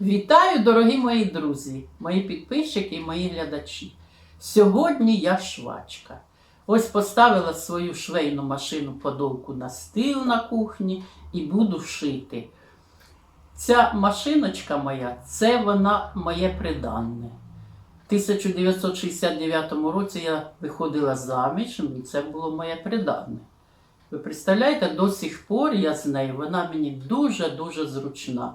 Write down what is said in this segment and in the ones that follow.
Вітаю, дорогі мої друзі, мої підписчики і мої глядачі. Сьогодні я швачка. Ось поставила свою швейну машину подолку на стіл на кухні і буду шити. Ця машиночка моя це вона моє приданне. В 1969 році я виходила заміж, і це було моє приданне. Ви представляєте, до сих пор я з нею, вона мені дуже-дуже зручна.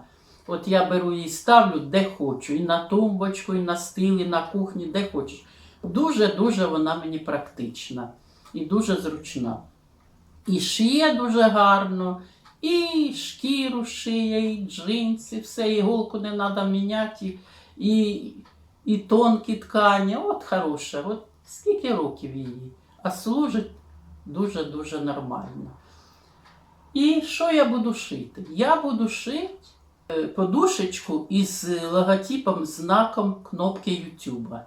От я беру її ставлю де хочу, і на тумбочку, і на стіл, і на кухні, де хочеш. Дуже-дуже вона мені практична і дуже зручна. І шиє дуже гарно, і шкіру шиє, і джинси, все, іголку не треба міняти, і, і тонкі ткані. От хороша, от скільки років її, а служить дуже-дуже нормально. І що я буду шити? Я буду шити подушечку із логотипом, знаком кнопки YouTube.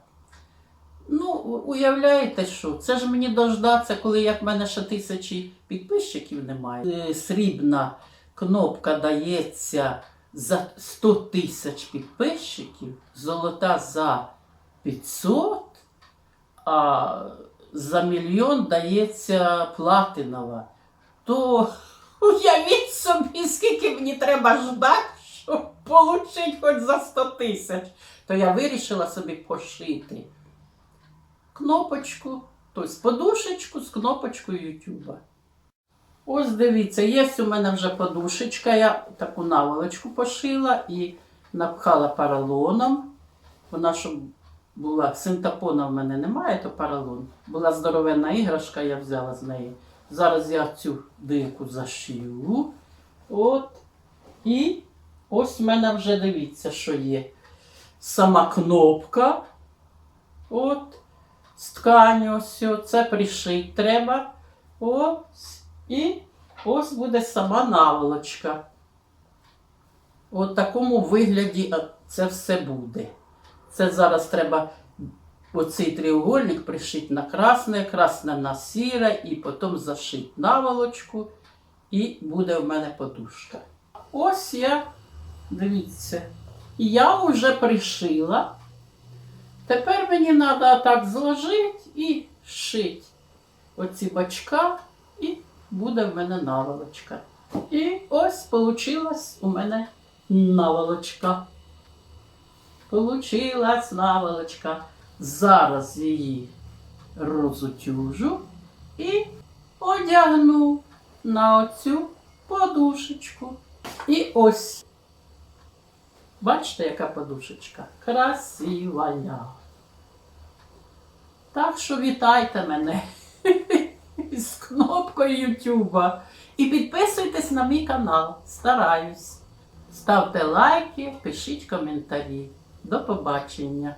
Ну, уявляєте, що? Це ж мені дождатися, коли як в мене ще тисячі підписчиків немає. Е, Срібна кнопка дається за 100 тисяч підписчиків, золота за 500, а за мільйон дається платинова. То уявіть собі, скільки мені треба ждати, щоб отримати хоч за 100 тисяч. То я вирішила собі пошити кнопочку, тобто подушечку з кнопочкою YouTube. Ось дивіться, є у мене вже подушечка. Я таку наволочку пошила і напхала поролоном. Вона, щоб була синтепона в мене немає, то поролон. Була здоровенна іграшка, я взяла з неї. Зараз я цю дирку зашию. От. І ось в мене вже дивіться, що є. Сама кнопка. От. З тканю ось це пришить треба. Ось. І ось буде сама наволочка. От такому вигляді це все буде. Це зараз треба оцей треугольник пришити на красне, красне на сіре, і потім зашити наволочку, і буде в мене подушка. Ось я, дивіться, я вже пришила. Тепер мені треба так зложити і шити оці бачка, і буде в мене наволочка. І ось получилась у мене наволочка. Получилась наволочка. Зараз її розутюжу і одягну на оцю подушечку. І ось. Бачите, яка подушечка? Красивая. Так що вітайте мене з кнопкою YouTube. І підписуйтесь на мій канал. Стараюсь. Ставте лайки, пишіть коментарі. До побачення!